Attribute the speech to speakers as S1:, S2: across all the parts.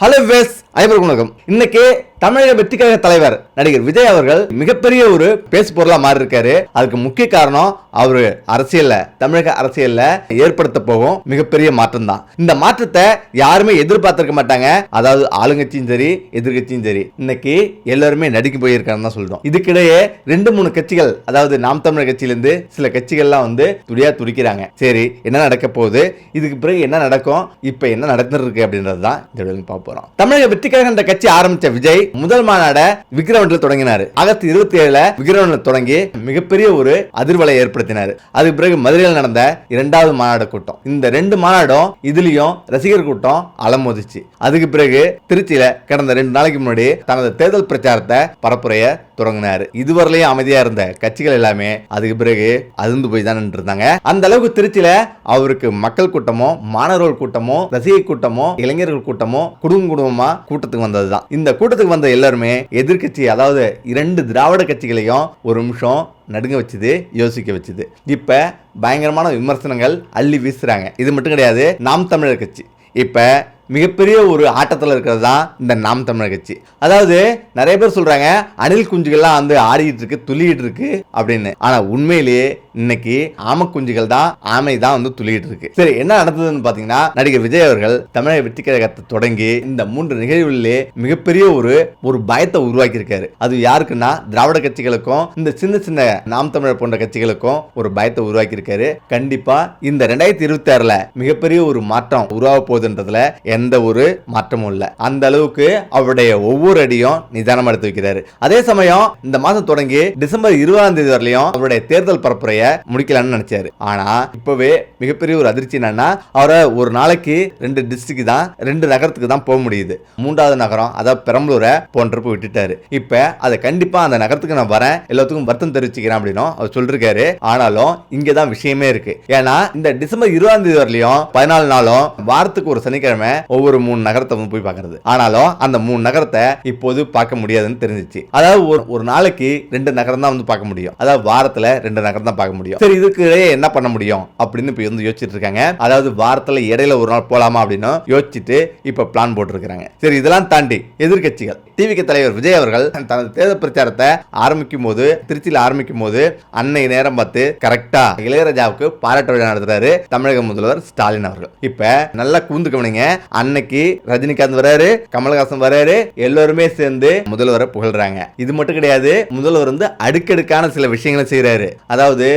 S1: Hello ways ஐபர் குணகம் இன்னைக்கு தமிழக வெற்றிக்கழக தலைவர் நடிகர் விஜய் அவர்கள் மிகப்பெரிய ஒரு பேசு பொருளா மாறி இருக்காரு அதுக்கு முக்கிய காரணம் அவரு அரசியல்ல தமிழக அரசியல்ல ஏற்படுத்த போகும் மிகப்பெரிய மாற்றம் தான் இந்த மாற்றத்தை யாருமே எதிர்பார்த்திருக்க மாட்டாங்க. அதாவது ஆளுங்கட்சியும் சரி எதிர்கட்சியும் சரி. இன்னைக்கு எல்லாருமே நடிக்க போயிருக்காருன்னு தான் சொல்றோம். இதுக்கிடையே ரெண்டு மூணு கட்சிகள் அதாவது நாம் தமிழர் கட்சியிலிருந்து சில கட்சிகள்லாம் வந்து துடியா துடிக்கிறாங்க. சரி என்ன நடக்க போகுது? இதுக்கு பிறகு என்ன நடக்கும்? இப்ப என்ன நடந்துருக்கு அப்படின்றது தான் இந்த பார்க்க போகிறோம் தமிழக வெற்றிக்காக இந்த கட்சி ஆரம்பிச்ச விஜய் முதல் மாநாட விக்ரவன்ல தொடங்கினார். ஆகஸ்ட் இருபத்தி ஏழுல விக்ரவன்ல தொடங்கி மிகப்பெரிய ஒரு அதிர்வலை ஏற்படுத்தினார். அதுக்கு பிறகு மதுரையில் நடந்த இரண்டாவது மாநாடு கூட்டம். இந்த ரெண்டு மாநாடும் இதுலயும் ரசிகர் கூட்டம் அலமோதிச்சு. அதுக்கு பிறகு திருச்சியில கடந்த ரெண்டு நாளைக்கு முன்னாடி தனது தேர்தல் பிரச்சாரத்தை பரப்புரைய தொடங்கினார். இதுவரையிலையும் அமைதியா இருந்த கட்சிகள் எல்லாமே அதுக்கு பிறகு அதிர்ந்து போய் தான் இருந்தாங்க அந்த அளவுக்கு திருச்சியில அவருக்கு மக்கள் கூட்டமோ மாணவர்கள் கூட்டமோ ரசிகை கூட்டமோ இளைஞர்கள் கூட்டமோ குடும்பம் குடும்பமா கூட்டத்துக்கு வந்ததுதான். இந்த கூட்டத்துக்கு வந்த எல்லாருமே எதிர்க்கட்சி அதாவது இரண்டு திராவிட கட்சிகளையும் ஒரு நிமிஷம் நடுங்க வச்சுது யோசிக்க வச்சுது. இப்ப பயங்கரமான விமர்சனங்கள் அள்ளி வீசுறாங்க. இது மட்டும் கிடையாது நாம் தமிழர் கட்சி. இப்போ மிகப்பெரிய ஒரு ஆட்டத்தில் இருக்கிறது தான் இந்த நாம் தமிழர் கட்சி. அதாவது நிறைய பேர் சொல்கிறாங்க அணில் குஞ்சுகள்லாம் வந்து ஆடிக்கிட்டு இருக்கு துள்ளிட்டு இருக்கு அப்படின்னு. ஆனால் உண்மையிலேயே இன்னைக்கு ஆம குஞ்சுகள் தான் ஆமை தான் வந்து துளியிட்டு இருக்கு. சரி என்ன நடந்ததுன்னு பாத்தீங்கன்னா நடிகர் விஜய் அவர்கள் தமிழக வெற்றி கழகத்தை தொடங்கி இந்த மூன்று நிகழ்வுகளிலே மிகப்பெரிய ஒரு ஒரு பயத்தை உருவாக்கி இருக்காரு அது யாருக்குன்னா திராவிட கட்சிகளுக்கும் இந்த சின்ன சின்ன நாம் தமிழர் போன்ற கட்சிகளுக்கும் ஒரு பயத்தை உருவாக்கி இருக்காரு கண்டிப்பா இந்த ரெண்டாயிரத்தி இருபத்தி ஆறுல மிகப்பெரிய ஒரு மாற்றம் உருவாக போகுதுன்றதுல எந்த ஒரு மாற்றமும் இல்லை. அந்த அளவுக்கு அவருடைய ஒவ்வொரு அடியும் நிதானம் எடுத்து வைக்கிறாரு. அதே சமயம் இந்த மாதம் தொடங்கி டிசம்பர் இருபதாம் தேதி வரலையும் அவருடைய தேர்தல் பரப்புரைய முடிக்கலாம்னு நினைச்சாரு. ஆனா இப்பவே மிகப்பெரிய ஒரு அதிர்ச்சி என்னன்னா அவரை ஒரு நாளைக்கு ரெண்டு டிஸ்ட்ரிக்ட் தான் ரெண்டு நகரத்துக்கு தான் போக முடியுது. மூன்றாவது நகரம் அதாவது பெரம்பலூரை போன்றப்ப விட்டுட்டாரு. இப்ப அதை கண்டிப்பா அந்த நகரத்துக்கு நான் வரேன். எல்லாத்துக்கும் வருத்தம் தெரிவிச்சுக்கிறேன் அப்படின்னு அவர் சொல்லிருக்காரு. ஆனாலும் இங்க தான் விஷயமே இருக்கு. ஏன்னா இந்த டிசம்பர் இருபதாம் தேதி வரலையும் பதினாலு நாளும் வாரத்துக்கு ஒரு சனிக்கிழமை ஒவ்வொரு மூணு நகரத்தை வந்து போய் பார்க்கறது. ஆனாலும் அந்த மூணு நகரத்தை இப்போது பார்க்க முடியாதுன்னு தெரிஞ்சிச்சு. அதாவது ஒரு ஒரு நாளைக்கு ரெண்டு நகரம் தான் வந்து பார்க்க முடியும். அதாவது வாரத்துல ரெண்டு நகரம் தான் பார்க்க முடியும். சரி இதுக்கு என்ன பண்ண முடியும்? அப்படின்னு இப்போ வந்து யோசிச்சுட்டு இருக்காங்க. அதாவது வாரத்துல இடையில ஒரு நாள் போலாமா அப்படின்னு யோசிச்சுட்டு இப்ப பிளான் போட்டிருக்கிறாங்க. சரி இதெல்லாம் தாண்டி எதிர்க்கட்சிகள் டிவிக்கு தலைவர் விஜய் அவர்கள் தனது தேர்தல் பிரச்சாரத்தை ஆரம்பிக்கும் போது திருச்சியில் ஆரம்பிக்கும் போது அன்னை நேரம் பார்த்து கரெக்டா இளையராஜாவுக்கு பாராட்டு விழா நடத்துறாரு தமிழக முதல்வர் ஸ்டாலின் அவர்கள். இப்ப நல்லா கூந்து கவனிங்க. அன்னைக்கு ரஜினிகாந்த் வராரு கமல்ஹாசன் வராரு எல்லாருமே சேர்ந்து முதல்வரை புகழ்றாங்க. இது மட்டும் கிடையாது முதல்வர் வந்து அடுக்கடுக்கான சில விஷயங்களை செய்யறாரு அதாவது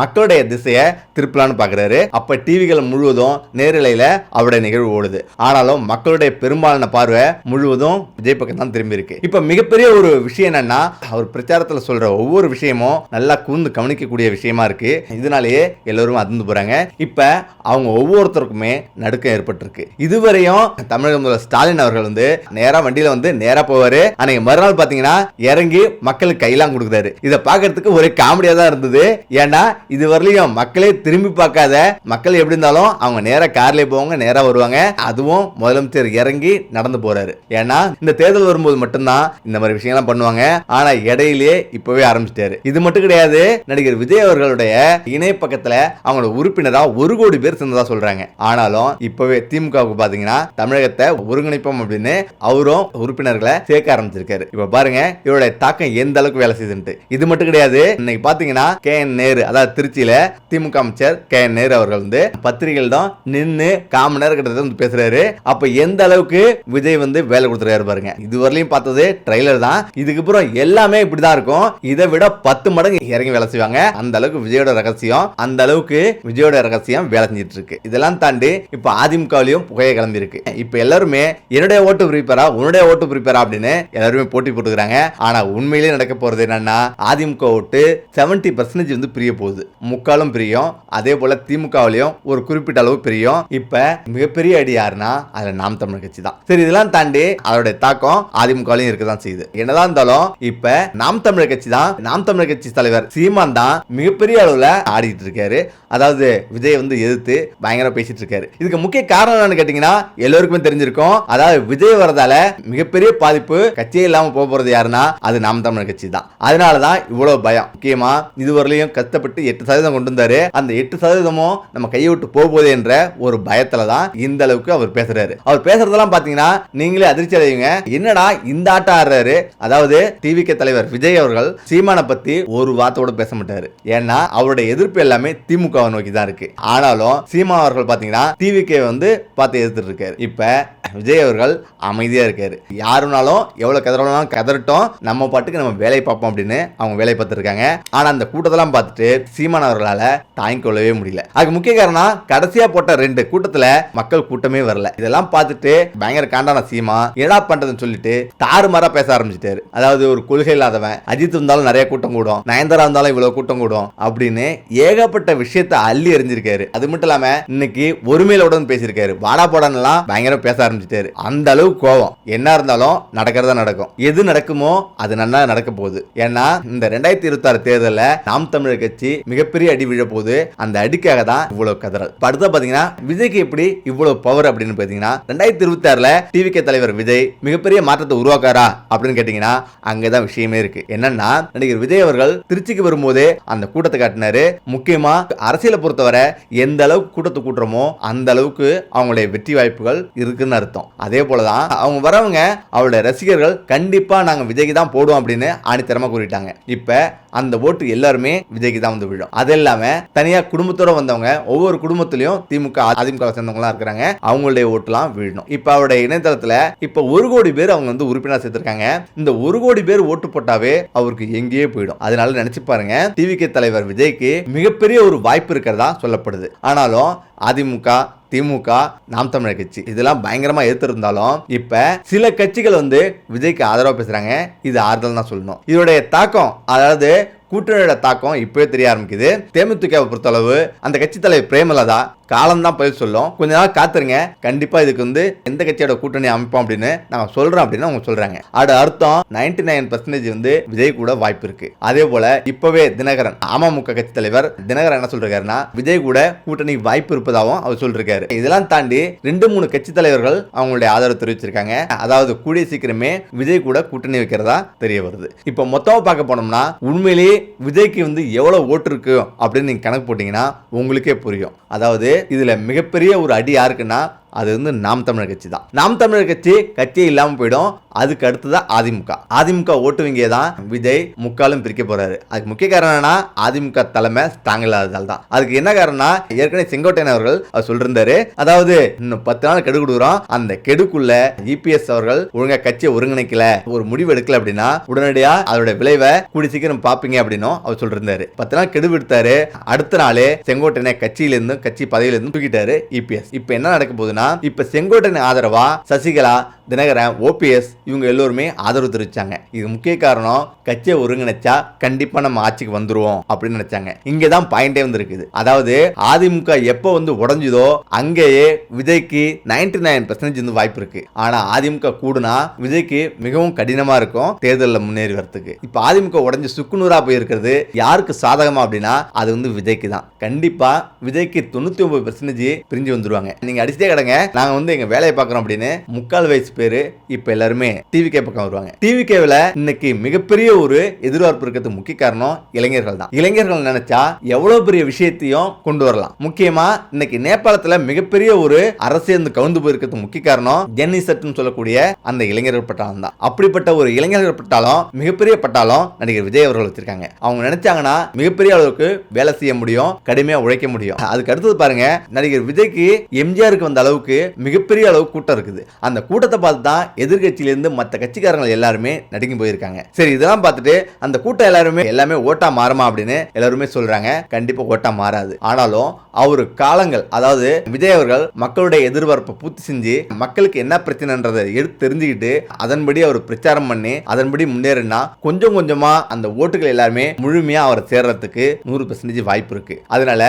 S1: மக்களுடைய திசையை திருப்பலான்னு பாக்குறாரு அப்ப டிவிகள் முழுவதும் நேரலையில் அவருடைய நிகழ்வு ஓடுது. ஆனாலும் மக்களுடைய பெரும்பாலான பார்வை முழுவதும் விஜய் பக்கம் தான் திரும்பி இருக்கு. இப்ப மிகப்பெரிய ஒரு விஷயம் என்னன்னா அவர் பிரச்சாரத்துல சொல்ற ஒவ்வொரு விஷயமும் நல்லா கூர்ந்து கவனிக்கக்கூடிய விஷயமா இருக்கு. இதனாலேயே எல்லோரும் அதிர்ந்து போறாங்க. இப்ப அவங்க ஒவ்வொருத்தருக்குமே நடுக்கம் ஏற்பட்டிருக்கு. இதுவரையும் தமிழக முதல்வர் ஸ்டாலின் அவர்கள் வந்து நேரா வண்டியில வந்து நேரா போவாரு. அன்னைக்கு மறுநாள் பாத்தீங்கன்னா இறங்கி மக்களுக்கு கையெல்லாம் கொடுக்குறாரு. இதை பார்க்கறதுக்கு ஒரே காமெடியா தான் இருந்தது. ஏன்னா ஏன்னா இது வரலையும் மக்களே திரும்பி பார்க்காத. மக்கள் எப்படி இருந்தாலும் அவங்க நேராக கார்லேயே போவாங்க நேராக வருவாங்க. அதுவும் முதலமைச்சர் இறங்கி நடந்து போறாரு. ஏன்னா இந்த தேர்தல் வரும்போது மட்டும்தான் இந்த மாதிரி விஷயங்கள்லாம் பண்ணுவாங்க. ஆனா இடையிலேயே இப்பவே ஆரம்பிச்சிட்டாரு. இது மட்டும் கிடையாது நடிகர் விஜய் அவர்களுடைய இணைய பக்கத்துல அவங்களோட உறுப்பினரா ஒரு கோடி பேர் சேர்ந்ததா சொல்றாங்க. ஆனாலும் இப்பவே திமுகவுக்கு பாத்தீங்கன்னா தமிழகத்தை ஒருங்கிணைப்போம் அப்படின்னு அவரும் உறுப்பினர்களை சேர்க்க ஆரம்பிச்சிருக்காரு. இப்ப பாருங்க இவருடைய தாக்கம் எந்த அளவுக்கு வேலை செய்துட்டு இது மட்டும் கிடையாது இன்னைக்கு பாத்தீங்கன்னா கே என் நேரு அதாவது திருச்சியில திமுக அமைச்சர் கே நேரு அவர்கள் வந்து பத்திரிகைகள் தான் நின்று காம நேரம் கிட்ட வந்து பேசுறாரு. அப்ப எந்த அளவுக்கு விஜய் வந்து வேலை கொடுத்துருக்காரு பாருங்க. இதுவரையிலும் பார்த்தது ட்ரைலர் தான். இதுக்கப்புறம் எல்லாமே இப்படிதான் இருக்கும். இதை விட பத்து மடங்கு இறங்கி வேலை செய்வாங்க. அந்த அளவுக்கு விஜயோட ரகசியம் அந்த அளவுக்கு விஜயோட ரகசியம் வேலை செஞ்சிட்டு இருக்கு இதெல்லாம் தாண்டி இப்ப அதிமுகவிலையும் புகையை கிளம்பி இருக்கு இப்ப எல்லாருமே என்னுடைய ஓட்டு பிரிப்பரா உன்னுடைய ஓட்டு பிரிப்பரா அப்படின்னு எல்லாருமே போட்டி போட்டுக்கிறாங்க. ஆனா உண்மையிலேயே நடக்க போறது என்னன்னா அதிமுக ஓட்டு செவன்டி பர்சன்டேஜ் வந்து பிரிய போகுது. முக்காலும் பிரியும். அதே போல திமுகவிலையும் ஒரு குறிப்பிட்ட அளவு பிரியும். இப்ப மிகப்பெரிய அடி யாருன்னா அதுல நாம் தமிழ் கட்சி தான். சரி இதெல்லாம் தாண்டி அதோட தாக்கம் அதிமுகவிலையும் இருக்க தான் செய்யுது. என்னதான் இருந்தாலும் இப்ப நாம் தமிழர் கட்சி தான் நாம் தமிழர் கட்சி தலைவர் சீமான் தான் மிகப்பெரிய அளவுல ஆடிட்டு இருக்காரு. அதாவது விஜய் வந்து எதிர்த்து பயங்கர பேசிட்டு இருக்காரு. இதுக்கு முக்கிய காரணம் என்னன்னு கேட்டீங்கன்னா எல்லோருக்குமே தெரிஞ்சிருக்கும். அதாவது விஜய் வரதால மிகப்பெரிய பாதிப்பு கட்சியே இல்லாம போக போறது யாருன்னா அது நாம் தமிழர் கட்சி தான். அதனாலதான் இவ்வளவு பயம். முக்கியமா இதுவரையிலையும் கத்த கஷ்டப்பட்டு எட்டு சதவீதம் கொண்டு வந்தாரு. அந்த எட்டு சதவீதமும் நம்ம கையை விட்டு போகுது என்ற ஒரு பயத்துல தான் இந்த அளவுக்கு அவர் பேசுறாரு. அவர் பேசுறதெல்லாம் பாத்தீங்கன்னா நீங்களே அதிர்ச்சி அடைவீங்க. என்னடா இந்த ஆட்டம் ஆடுறாரு? அதாவது டிவிகே தலைவர் விஜய் அவர்கள் சீமானை பத்தி ஒரு வார்த்தையோட பேச மாட்டாரு. ஏன்னா அவருடைய எதிர்ப்பு எல்லாமே திமுகவை நோக்கி தான் இருக்கு. ஆனாலும் சீமா அவர்கள் பாத்தீங்கன்னா டிவிகே வந்து பார்த்து எதிர்த்து இருக்காரு. இப்ப விஜய் அவர்கள் அமைதியா இருக்காரு. யாருனாலும் எவ்வளவு கதறனாலும் கதறட்டும். நம்ம பாட்டுக்கு நம்ம வேலையை பார்ப்போம் அப்படின்னு அவங்க வேலையை பார்த்துருக்காங்க ஆனா அந்த கூட்டத்தெல்லாம் பார்த்துட்டு சீமான் அவர்களால தாங்கிக் கொள்ளவே முடியல. அதுக்கு முக்கிய காரணம் கடைசியா போட்ட ரெண்டு கூட்டத்துல மக்கள் கூட்டமே வரல. இதெல்லாம் பார்த்துட்டு பயங்கர காண்டான சீமா என்னடா பண்றதுன்னு சொல்லிட்டு தாறுமாறா பேச ஆரம்பிச்சிட்டாரு. அதாவது ஒரு கொள்கை இல்லாதவன் அஜித் இருந்தாலும் நிறைய கூட்டம் கூடும் நயன்தாரா இருந்தாலும் இவ்வளவு கூட்டம் கூடும் அப்படின்னு ஏகப்பட்ட விஷயத்தை அள்ளி எறிஞ்சிருக்காரு. அது மட்டும் இல்லாம இன்னைக்கு ஒருமையில பேசியிருக்காரு. வாடா போடான்லாம் பயங்கரம் பேச ஆரம்பிச்சிட்டாரு. அந்த அளவு கோவம். என்ன இருந்தாலும் நடக்கிறதா நடக்கும். எது நடக்குமோ அது நல்லா நடக்க போகுது. ஏன்னா இந்த ரெண்டாயிரத்தி இருபத்தி ஆறு தேர்தலில் நாம் தமிழர் கட்சி மிகப்பெரிய அடி விழ போது அந்த அடிக்காக தான் இவ்வளவு கதறல். அடுத்த பாத்தீங்கன்னா விஜய்க்கு எப்படி இவ்வளவு பவர் அப்படின்னு பாத்தீங்கன்னா ரெண்டாயிரத்தி இருபத்தி ஆறுல டிவிகே தலைவர் விஜய் மிகப்பெரிய மாற்றத்தை உருவாக்காரா அப்படின்னு கேட்டீங்கன்னா அங்கதான் விஷயமே இருக்கு. என்னன்னா நடிகர் விஜய் அவர்கள் திருச்சிக்கு வரும்போதே அந்த கூட்டத்தை காட்டினாரு. முக்கியமா அரசியலை பொறுத்தவரை எந்த அளவுக்கு கூட்டத்தை கூட்டுறோமோ அந்த அளவுக்கு அவங்களுடைய வெற்றி வாய்ப்புகள் இருக்குன்னு அர்த்தம். அதே போலதான் அவங்க வரவங்க அவருடைய ரசிகர்கள் கண்டிப்பா நாங்க விஜய்க்கு தான் போடுவோம் அப்படின்னு ஆணித்தரமா கூறிட்டாங்க. இப்ப அந்த ஓட்டு எல்லாருமே விஜய்க்கு தான் வந்து விழும் அது இல்லாம தனியா குடும்பத்தோட வந்தவங்க ஒவ்வொரு குடும்பத்திலையும் திமுக அதிமுக சேர்ந்தவங்களா இருக்கிறாங்க. அவங்களுடைய ஓட்டுலாம் விழணும். இப்ப அவருடைய இணையதளத்துல இப்ப ஒரு கோடி பேர் அவங்க வந்து உறுப்பினர் சேர்த்திருக்காங்க. இந்த ஒரு கோடி பேர் ஓட்டு போட்டாவே அவருக்கு எங்கேயே போயிடும். அதனால நினைச்சு பாருங்க டிவிகே தலைவர் விஜய்க்கு மிகப்பெரிய ஒரு வாய்ப்பு இருக்கிறதா சொல்லப்படுது. ஆனாலும் அதிமுக திமுக நாம் தமிழர் கட்சி இதெல்லாம் பயங்கரமா எதிர்த்திருந்தாலும் இப்ப சில கட்சிகள் வந்து விஜய்க்கு ஆதரவா பேசுறாங்க. இது ஆறுதல் தான் சொல்லணும். இதோடைய தாக்கம் அதாவது கூட்டணியோட தாக்கம் இப்பவே தெரிய ஆரம்பிக்குது. தேமுதிகவை பொறுத்தளவு அந்த கட்சி தலைவர் பிரேமலதா காலம் தான் பதில் சொல்லும். கொஞ்ச நாள் காத்துருங்க. கண்டிப்பா இதுக்கு வந்து எந்த கட்சியோட கூட்டணி அமைப்போம் அப்படின்னு நாங்க சொல்றோம் அப்படின்னு அவங்க சொல்றாங்க. அது அர்த்தம் நைன்டி நைன் பர்சன்டேஜ் வந்து விஜய் கூட வாய்ப்பு இருக்கு. அதே போல இப்பவே தினகரன் அமமுக கட்சி தலைவர் தினகரன் என்ன சொல்றாருன்னா விஜய் கூட கூட்டணி வாய்ப்பு இருப்பதாகவும் அவர் சொல்றாரு. இதெல்லாம் தாண்டி ரெண்டு மூணு கட்சி தலைவர்கள் அவங்களுடைய ஆதரவு தெரிவிச்சிருக்காங்க. அதாவது கூடிய சீக்கிரமே விஜய் கூட கூட்டணி வைக்கிறதா தெரிய வருது. இப்போ மொத்தமா பார்க்க போனோம்னா உண்மையிலேயே விஜய்க்கு வந்து எவ்வளவு ஓட்டு இருக்கு அப்படின்னு நீங்க கணக்கு போட்டீங்கன்னா உங்களுக்கே புரியும். அதாவது இதில் மிகப்பெரிய ஒரு அடி யாருக்குன்னா அது வந்து நாம் தமிழர் கட்சி தான். நாம் தமிழர் கட்சி கட்சியே இல்லாமல் போயிடும். அதுக்கு அடுத்ததான் அதிமுக. அதிமுக ஓட்டுவீங்க தான் விஜய் முக்காலும் பிரிக்க போறாரு. அதுக்கு முக்கிய காரணம் என்னன்னா அதிமுக தலைமை ஸ்ட்ராங் இல்லாததால் தான். அதுக்கு என்ன காரணம்னா ஏற்கனவே செங்கோட்டையன் அவர்கள் அவர் சொல்லிருந்தாரு. அதாவது இன்னும் பத்து நாள் கெடு கொடுக்குறோம். அந்த கெடுக்குள்ள இபிஎஸ் அவர்கள் ஒழுங்கா கட்சியை ஒருங்கிணைக்கல. ஒரு முடிவு எடுக்கல அப்படின்னா உடனடியா அதோட விளைவை கூடி சீக்கிரம் பாப்பீங்க அப்படின்னும் அவர் சொல்லிருந்தாரு. பத்து நாள் கெடு விடுத்தாரு. அடுத்த நாளே செங்கோட்டையனை கட்சியிலிருந்து கட்சி பதவியிலிருந்து தூக்கிட்டாரு இபிஎஸ். இப்போ என்ன நடக்க போகுதுன்னா இப்ப செங்கோட்டையன் ஆதரவா? சசிகலா தினகரன் ஓபிஎஸ் இவங்க எல்லோருமே ஆதரவு தெரிவிச்சாங்க. இது முக்கிய காரணம் கட்சியை ஒருங்கிணைச்சா கண்டிப்பா நம்ம ஆட்சிக்கு வந்துருவோம் அப்படின்னு நினைச்சாங்க. இங்கே தான் பாயிண்டே வந்து இருக்குது அதாவது அதிமுக எப்போ வந்து உடஞ்சுதோ அங்கேயே விஜய்க்கு நைன்டி நைன் பர்சன்டேஜ் வந்து வாய்ப்பு இருக்கு. ஆனா அதிமுக கூடுனா விஜய்க்கு மிகவும் கடினமா இருக்கும் தேர்தலில் முன்னேறி வரத்துக்கு. இப்போ அதிமுக உடஞ்சு சுக்குநூறா போயிருக்கிறது யாருக்கு சாதகமா அப்படின்னா அது வந்து விஜய்க்கு தான். கண்டிப்பா விஜய்க்கு தொண்ணூத்தி ஒன்பது பர்சன்டேஜ் பிரிஞ்சு வந்துருவாங்க. நீங்க அடிச்சே கிடங்க நாங்க வந்து எங்க வேலையை பார்க்குறோம் அப்படின்னு முக்கால் வயசு பேரு இப்ப எல்லாருமே டிவிகே பக்கம் வருவாங்க. டிவிகேவில் இன்னைக்கு மிகப்பெரிய ஒரு எதிர்பார்ப்பு இருக்கிறது முக்கிய காரணம் இளைஞர்கள் தான். இளைஞர்கள் நினைச்சா எவ்வளவு பெரிய விஷயத்தையும் கொண்டு வரலாம். முக்கியமா இன்னைக்கு நேபாளத்துல மிகப்பெரிய ஒரு அரசியல் கவுந்து போயிருக்கிறது முக்கிய காரணம் ஜென்னி ஜென்னிசட்னு சொல்லக்கூடிய அந்த இளைஞர்கள் பட்டாளம் தான். அப்படிப்பட்ட ஒரு இளைஞர்கள் பட்டாளம் மிகப்பெரிய பட்டாளம் நடிகர் விஜய் அவர்கள் வச்சிருக்காங்க. அவங்க நினைச்சாங்கன்னா மிகப்பெரிய அளவுக்கு வேலை செய்ய முடியும் கடுமையா உழைக்க முடியும். அதுக்கு அடுத்தது பாருங்க நடிகர் விஜய்க்கு எம்ஜிஆருக்கு வந்த அளவுக்கு மிகப்பெரிய அளவு கூட்டம் இருக்குது. அந்த கூட்டத்தை பார்த்து தான் எதிர்கட்சியிலேருந்து மற்ற கட்சிக்காரங்க எல்லாருமே நடுங்கி போயிருக்காங்க. சரி இதெல்லாம் பார்த்துட்டு அந்த கூட்டம் எல்லாருமே எல்லாமே ஓட்டா மாறுமா அப்படின்னு எல்லாருமே சொல்றாங்க. கண்டிப்பா ஓட்டா மாறாது. ஆனாலும் அவரு காலங்கள் அதாவது விஜய் அவர்கள் மக்களுடைய எதிர்பார்ப்பை பூர்த்தி செஞ்சு மக்களுக்கு என்ன பிரச்சனைன்றதை எடுத்து தெரிஞ்சுக்கிட்டு அதன்படி அவர் பிரச்சாரம் பண்ணி அதன்படி முன்னேறினா கொஞ்சம் கொஞ்சமா அந்த ஓட்டுகள் எல்லாருமே முழுமையா அவர் சேர்றதுக்கு நூறு பெர்சன்டேஜ் வாய்ப்பு இருக்கு. அதனால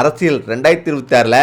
S1: அரசியல் ரெண்டாயிரத்தி இருபத்தி ஆறுல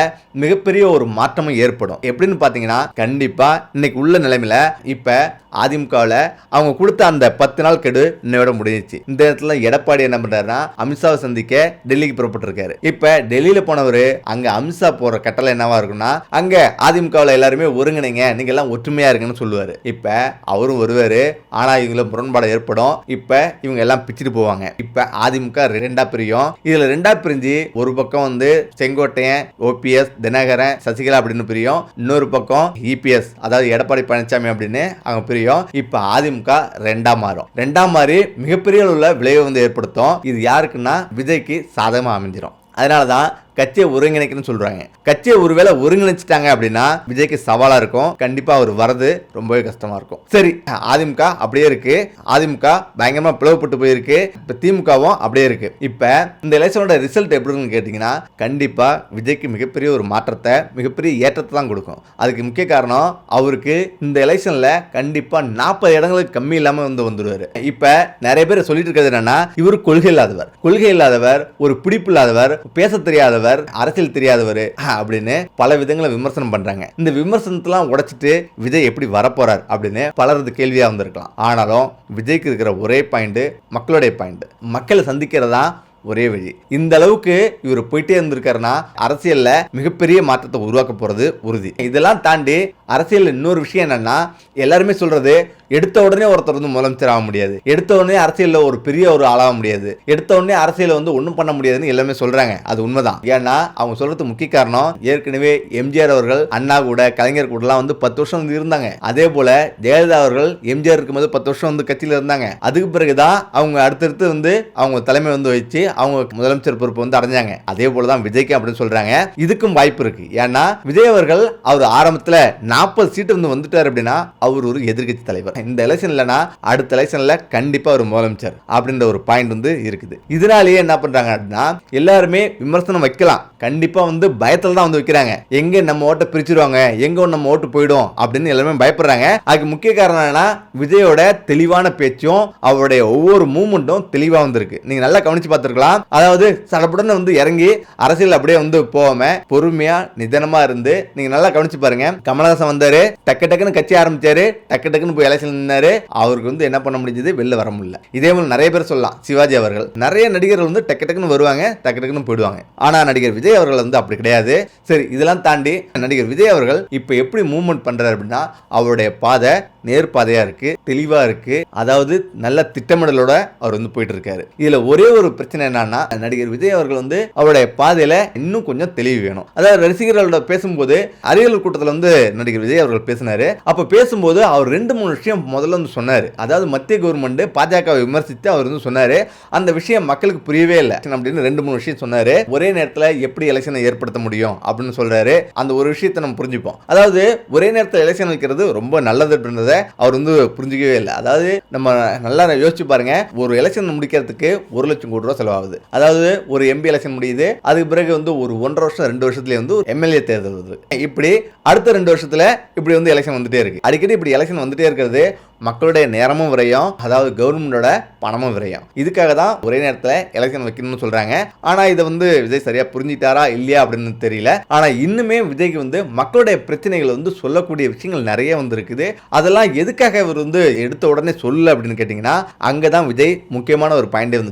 S1: மிகப்பெரிய ஒரு மாற்றமும் ஏற்படும். எப்படின்னு பாத்தீங்கன்னா கண்டிப்பா இன்னைக்கு உள்ள நிலைமையில இப்ப அதிமுகவில் அவங்க கொடுத்த அந்த பத்து நாள் கெடு இன்னையோட முடிஞ்சிச்சு. இந்த இடத்துல எடப்பாடி என்ன பண்றாருன்னா அமித்ஷாவை சந்திக்க டெல்லிக்கு புறப்பட்டிருக்காரு. இப்ப டெல்லியில் போனவர் அங்க அமித்ஷா போற கட்டளை என்னவா இருக்கும்னா அங்க அதிமுகவில் எல்லாருமே ஒருங்கிணைங்க நீங்க எல்லாம் ஒற்றுமையா இருக்குன்னு சொல்லுவார். இப்போ அவரும் வருவாரு ஆனா இவங்கள முரண்பாடு ஏற்படும். இப்போ இவங்க எல்லாம் பிச்சுட்டு போவாங்க. இப்ப அதிமுக ரெண்டா பிரியும். இதுல ரெண்டா பிரிஞ்சு ஒரு பக்கம் வந்து செங்கோட்டையன் ஓபிஎஸ் தினகரன் சசிகலா அப்படின்னு பிரியும். இன்னொரு பக்கம் இபிஎஸ் அதாவது எடப்பாடி பழனிசாமி அப்படின்னு அவங்க பிரியும். இப்ப அதிமுக ரெண்டாம் மாறும். ரெண்டாம் மாறி மிகப்பெரிய அளவுல விளைவை வந்து ஏற்படுத்தும். இது யாருக்குன்னா விஜய்க்கு சாதகமா அமைஞ்சிடும் அதனால தான் கட்சியை ஒருங்கிணைக்கணும்னு சொல்றாங்க. கட்சியை ஒருவேளை ஒருங்கிணைச்சிட்டாங்க அப்படின்னா விஜய்க்கு சவாலா இருக்கும். கண்டிப்பா அவர் வரது ரொம்பவே கஷ்டமா இருக்கும். சரி அதிமுக அப்படியே இருக்கு. அதிமுக பயங்கரமா பிளவுபட்டு போயிருக்கு. இப்ப திமுகவும் அப்படியே இருக்கு. இப்ப இந்த எலெக்ஷனோட ரிசல்ட் எப்படின்னு கேட்டீங்கன்னா கண்டிப்பா விஜய்க்கு மிகப்பெரிய ஒரு மாற்றத்தை மிகப்பெரிய ஏற்றத்தை தான் கொடுக்கும். அதுக்கு முக்கிய காரணம் அவருக்கு இந்த எலெக்ஷன்ல கண்டிப்பா நாற்பது இடங்களுக்கு கம்மி இல்லாம வந்து வந்துடுவாரு இப்ப நிறைய பேர் சொல்லிட்டு இருக்கிறது என்னன்னா இவர் கொள்கை இல்லாதவர். கொள்கை இல்லாதவர் ஒரு பிடிப்பு இல்லாதவர் பேச தெரியாதவர். அரசியல் தெரியாதவர் அப்படின்னு பல விதங்களை விமர்சனம் பண்றாங்க. இந்த விமர்சனத்தெல்லாம் உடைச்சிட்டு விஜய் எப்படி வரப்போறார் அப்படின்னு பலரது கேள்வியா வந்திருக்கலாம். ஆனாலும் விஜய்க்கு இருக்கிற ஒரே பாயிண்ட் மக்களுடைய பாயிண்ட் மக்களை சந்திக்கிறதா ஒரே வழி. இந்த அளவுக்கு இவர் போயிட்டே இருந்திருக்காருன்னா அரசியல்ல மிகப்பெரிய மாற்றத்தை உருவாக்க போறது உறுதி. இதெல்லாம் தாண்டி அரசியல் இன்னொரு விஷயம் என்னன்னா எல்லாருமே சொல்றது எடுத்த உடனே ஒருத்தர் வந்து முதலமைச்சர் ஆக முடியாது. எடுத்த உடனே அரசியல்ல ஒரு பெரிய ஒரு ஆளாக முடியாது. எடுத்த உடனே அரசியல வந்து ஒன்றும் பண்ண முடியாதுன்னு எல்லாமே சொல்றாங்க. அது உண்மைதான். ஏன்னா அவங்க சொல்றது முக்கிய காரணம் ஏற்கனவே எம்ஜிஆர் அவர்கள் அண்ணா கூட கலைஞர் கூடலாம் வந்து பத்து வருஷம் வந்து இருந்தாங்க. அதே போல ஜெயலலிதா அவர்கள் எம்ஜிஆர் இருக்கும்போது பத்து வருஷம் வந்து கட்சியில் இருந்தாங்க. அதுக்கு பிறகுதான் அவங்க அடுத்தடுத்து வந்து அவங்க தலைமை வந்து வச்சு அவங்க முதலமைச்சர் பொறுப்பு வந்து அடைஞ்சாங்க. அதே போல தான் விஜய்க்கு அப்படின்னு சொல்றாங்க. இதுக்கும் வாய்ப்பு இருக்கு. ஏன்னா விஜய் அவர்கள் அவர் ஆரம்பத்துல நாற்பது சீட்டு வந்து வந்துட்டார் அப்படின்னா அவர் ஒரு எதிர்க்கட்சி தலைவர். இந்த எலெக்ஷன் இல்லைன்னா அடுத்த எலெக்ஷன்ல கண்டிப்பா ஒரு முதலமைச்சர் அப்படின்ற ஒரு பாயிண்ட் வந்து இருக்குது. இதனாலேயே என்ன பண்றாங்க அப்படின்னா எல்லாருமே விமர்சனம் வைக்கலாம். கண்டிப்பாக வந்து பயத்தில் தான் வந்து வைக்கிறாங்க. எங்கே நம்ம ஓட்டை பிரிச்சிருவாங்க? எங்கே நம்ம ஓட்டு போயிடும்? அப்படின்னு எல்லாமே பயப்படுறாங்க. அதுக்கு முக்கிய காரணம் என்னன்னா விஜயோட தெளிவான பேச்சும் அவருடைய ஒவ்வொரு மூமெண்ட்டும் தெளிவாக வந்திருக்கு. நீங்கள் நல்லா கவனிச்சு பார்த்துருக்கலாம். அதாவது சடப்புடன் வந்து இறங்கி அரசியல் அப்படியே வந்து போகாம பொறுமையாக நிதானமாக இருந்து நீங்கள் நல்லா கவனிச்சு பாருங்க. கமலஹாசன் வந்தார். டக்கு டக்குன்னு கட்சி ஆரம்பிச்சாரு. டக்கு டக்குன்னு போய் எலெக்ஷன் நின்னாரு. அவருக்கு வந்து என்ன பண்ண முடிஞ்சது? வெளில வர முடியல. இதே மாதிரி நிறைய பேர் சொல்லலாம். சிவாஜி அவர்கள். நிறைய நடிகர்கள் வந்து டக்கு டக்குன்னு வருவாங்க டக்கு டக்குன்னு போயிடுவாங்க. ஆனால் நடிகர் விஜய் அவர்கள் வந்து அப்படி கிடையாது. சரி இதெல்லாம் தாண்டி நடிகர் விஜய் அவர்கள் இப்போ எப்படி மூவ்மெண்ட் பண்ணுறாரு அப்படின்னா அவருடைய பாதை நேர்பாதையாக இருக்கு தெளிவாக இருக்கு. அதாவது நல்ல திட்டமிடலோட அவர் வந்து போயிட்டு இருக்காரு இதில் ஒரே ஒரு பிரச்சனை என்னன்னா நடிகர் விஜய் அவர்கள் வந்து அவருடைய பாதையில் இன்னும் கொஞ்சம் தெளிவு வேணும். அதாவது ரசிகர்களோட பேசும்போது அரியலூர் கூட்டத்தில் வந்து நடிகர் விஜய் அவர்கள் பேசினாரு. அப்போ பேசும்போது அவர் ரெண்டு மூணு விஷயம் முதல்ல வந்து சொன்னார். அதாவது மத்திய கவர்மெண்ட் பாஜகவை விமர்சித்து அவர் வந்து சொன்னார். அந்த விஷயம் மக்களுக்கு புரியவே இல்லை அப்படின்னு ரெண்டு மூணு விஷயம் சொன்னார். ஒரே நேரத்தில் எப்படி எலெக்ஷனை ஏற்படுத்த முடியும் அப்படின்னு சொல்றாரு. அந்த ஒரு விஷயத்தை நம்ம புரிஞ்சுப்போம். அதாவது ஒரே நேரத்தில் எலெக்ஷன் வைக்கிறது ரொம்ப நல்லது அப்படின்றத அவர் வந்து புரிஞ்சுக்கவே இல்லை. அதாவது நம்ம நல்லா யோசிச்சு பாருங்க. ஒரு எலெக்ஷன் முடிக்கிறதுக்கு ஒரு லட்சம் கோடி ரூபா செலவாகுது. அதாவது ஒரு எம்பி எலெக்ஷன் முடியுது. அதுக்கு பிறகு வந்து ஒரு ஒன்றரை வருஷம் ரெண்டு வருஷத்துலேயே வந்து எம்எல்ஏ தேர்தல் வருது. இப்படி அடுத்த ரெண்டு வருஷத்துல இப்படி வந்து எலெக்ஷன் வந்துட்டே இருக்கு. அடிக்கடி இப்படி எலெக்ஷன் வந்துட்டே இருக்கிறது மக்களுடைய நேரமும் விரையும் அதாவது கவர்மெண்டோட பணமும் விரையும். இதுக்காக தான் ஒரே நேரத்தில் எலெக்ஷன் வைக்கணும்னு சொல்கிறாங்க ஆனால் இதை வந்து விஜய் சரியாக புரிஞ்சிட்டாரா இல்லையா அப்படின்னு தெரியல. ஆனால் இன்னுமே விஜய்க்கு வந்து மக்களுடைய பிரச்சனைகள் வந்து சொல்லக்கூடிய விஷயங்கள் நிறைய வந்துருக்குது. அதெல்லாம் எதுக்காக இவர் வந்து எடுத்த உடனே சொல்லு அப்படின்னு கேட்டிங்கன்னா அங்கே தான் விஜய் முக்கியமான ஒரு பாயிண்டே வந்து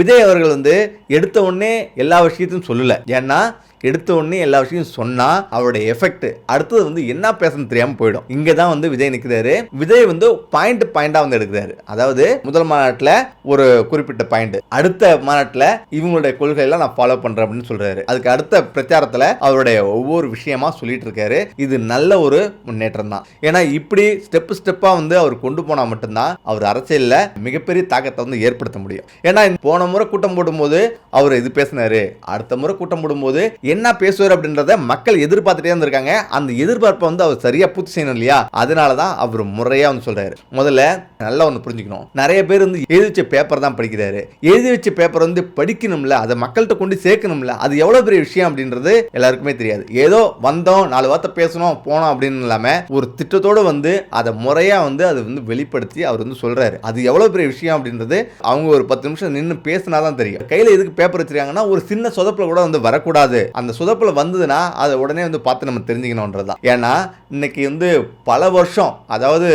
S1: விஜய் அவர்கள் வந்து எடுத்த உடனே எல்லா விஷயத்தையும் சொல்லலை. ஏன்னா எடுத்த உடனே எல்லா விஷயம் சொன்னால் அவருடைய எஃபெக்ட் அடுத்தது வந்து என்ன பேசணும் தெரியாமல் போயிடும். இங்கே தான் வந்து விஜய் நிற்கிறாரு விஜய் வந்து பாயிண்ட் பாயிண்டாக வந்து எடுக்கிறாரு. அதாவது முதல் மாநாட்டில் ஒரு குறிப்பிட்ட பாயிண்ட் அடுத்த மாநாட்டில் இவங்களுடைய கொள்கையெல்லாம் நான் ஃபாலோ பண்ணுறேன் அப்படின்னு சொல்கிறாரு அதுக்கு அடுத்த பிரச்சாரத்தில் அவருடைய ஒவ்வொரு விஷயமா சொல்லிட்டு இருக்காரு. இது நல்ல ஒரு முன்னேற்றம் தான். ஏன்னா இப்படி ஸ்டெப் ஸ்டெப்பாக வந்து அவர் கொண்டு போனால் மட்டும்தான் அவர் அரசியலில் மிகப்பெரிய தாக்கத்தை வந்து ஏற்படுத்த முடியும். ஏன்னா போன முறை கூட்டம் போடும்போது அவர் இது பேசினாரு. அடுத்த முறை கூட்டம் போடும்போது என்ன பேசுவார் அப்படின்றத மக்கள் எதிர்பார்த்துட்டே இருந்திருக்காங்க. அந்த எதிர்பார்ப்பை வந்து அவர் சரியா பூர்த்தி செய்யணும் இல்லையா? அதனால தான் அவர் முறையா வந்து சொல்றாரு. முதல்ல நல்லா ஒன்று புரிஞ்சுக்கணும். நிறைய பேர் வந்து எழுதி வச்ச பேப்பர் தான் படிக்கிறாரு. எழுதி வச்ச பேப்பர் வந்து படிக்கணும்ல அதை மக்கள்கிட்ட கொண்டு சேர்க்கணும்ல அது எவ்வளவு பெரிய விஷயம் அப்படின்றது எல்லாருக்குமே தெரியாது. ஏதோ வந்தோம் நாலு வார்த்தை பேசணும் போனோம் அப்படின்னு இல்லாம ஒரு திட்டத்தோடு வந்து அதை முறையா வந்து அதை வந்து வெளிப்படுத்தி அவர் வந்து சொல்றாரு. அது எவ்வளவு பெரிய விஷயம் அப்படின்றது அவங்க ஒரு பத்து நிமிஷம் நின்று பேசினாதான் தெரியும். கையில் எதுக்கு பேப்பர் வச்சிருக்காங்கன்னா ஒரு சின்ன சொதப்பில் கூட வந்து வரக்கூடாது. அந்த சுதப்பில் வந்ததுன்னா அதை உடனே வந்து பார்த்து நம்ம தெரிஞ்சுக்கணுன்றது தான். ஏன்னா இன்னைக்கு வந்து பல வருஷம் அதாவது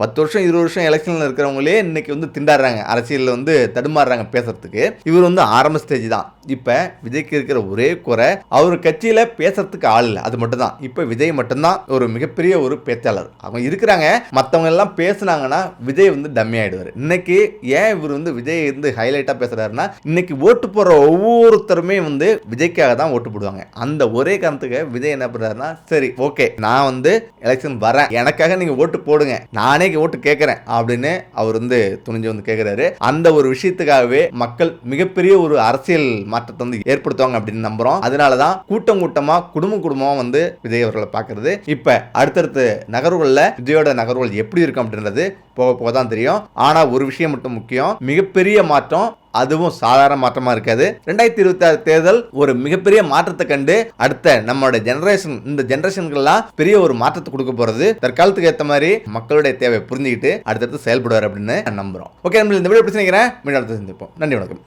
S1: பத்து வருஷம் இருபது வருஷம் எலெக்ஷனில் இருக்கிறவங்களே இன்னைக்கு வந்து திண்டாடுறாங்க. அரசியலில் வந்து தடுமாறுறாங்க பேசுறதுக்கு. இவர் வந்து ஆரம்ப ஸ்டேஜ் தான். இப்போ விஜய்க்கு இருக்கிற ஒரே குறை அவர் கட்சியில் பேசுறதுக்கு ஆள் இல்லை. அது மட்டும் தான். இப்போ விஜய் மட்டும்தான் ஒரு மிகப்பெரிய ஒரு பேச்சாளர். அவங்க இருக்கிறாங்க. மற்றவங்க எல்லாம் பேசுனாங்கன்னா விஜய் வந்து டம்மி ஆயிடுவார். இன்னைக்கு ஏன் இவர் வந்து விஜய் வந்து ஹைலைட்டாக பேசுறாருன்னா இன்னைக்கு ஓட்டு போடுற ஒவ்வொருத்தருமே வந்து விஜய்க்காக தான் ஓட்டு போடுவாங்க அந்த ஒரே காரணத்துக்கு விஜய் என்ன பண்ணுறாருன்னா சரி ஓகே நான் வந்து எலெக்ஷன் வரேன். எனக்காக நீங்க ஓட்டு போடுங்க. நானே ஓட்டு கேட்கறேன் அப்படின்னு அவர் வந்து துணிஞ்சு வந்து கேட்கிறாரு. அந்த ஒரு விஷயத்துக்காகவே மக்கள் மிகப்பெரிய ஒரு அரசியல் மாற்றத்தை வந்து ஏற்படுத்துவாங்க அப்படின்னு நம்புறோம். அதனால தான் கூட்டம் கூட்டமா குடும்ப குடும்பமா வந்து விஜய் அவர்களை பார்க்குறது. இப்ப அடுத்தடுத்து நகர்வுகளில் விஜயோட நகர்வுகள் எப்படி இருக்கும் அப்படின்றது போக போக தான் தெரியும். ஆனா ஒரு விஷயம் மட்டும் முக்கியம். மிகப்பெரிய மாற்றம் அதுவும் சாதாரண மாற்றமா இருக்காது. ரெண்டாயிரத்தி இருபத்தி ஆறு தேர்தல் ஒரு மிகப்பெரிய மாற்றத்தை கண்டு அடுத்த நம்மளோட ஜெனரேஷன் இந்த ஜெனரேஷனுக்கெல்லாம் பெரிய ஒரு மாற்றத்தை கொடுக்க போறது. தற்காலத்துக்கு ஏற்ற மாதிரி மக்களுடைய தேவை புரிஞ்சுக்கிட்டு அடுத்தடுத்து செயல்படுவார் அப்படின்னு நான் நம்புறோம். ஓகே நம்ம இந்த வீடியோ பிரச்சனைக்கிறேன் மீண்டும் அடுத்து சந்திப்போம். நன்றி வணக்கம்.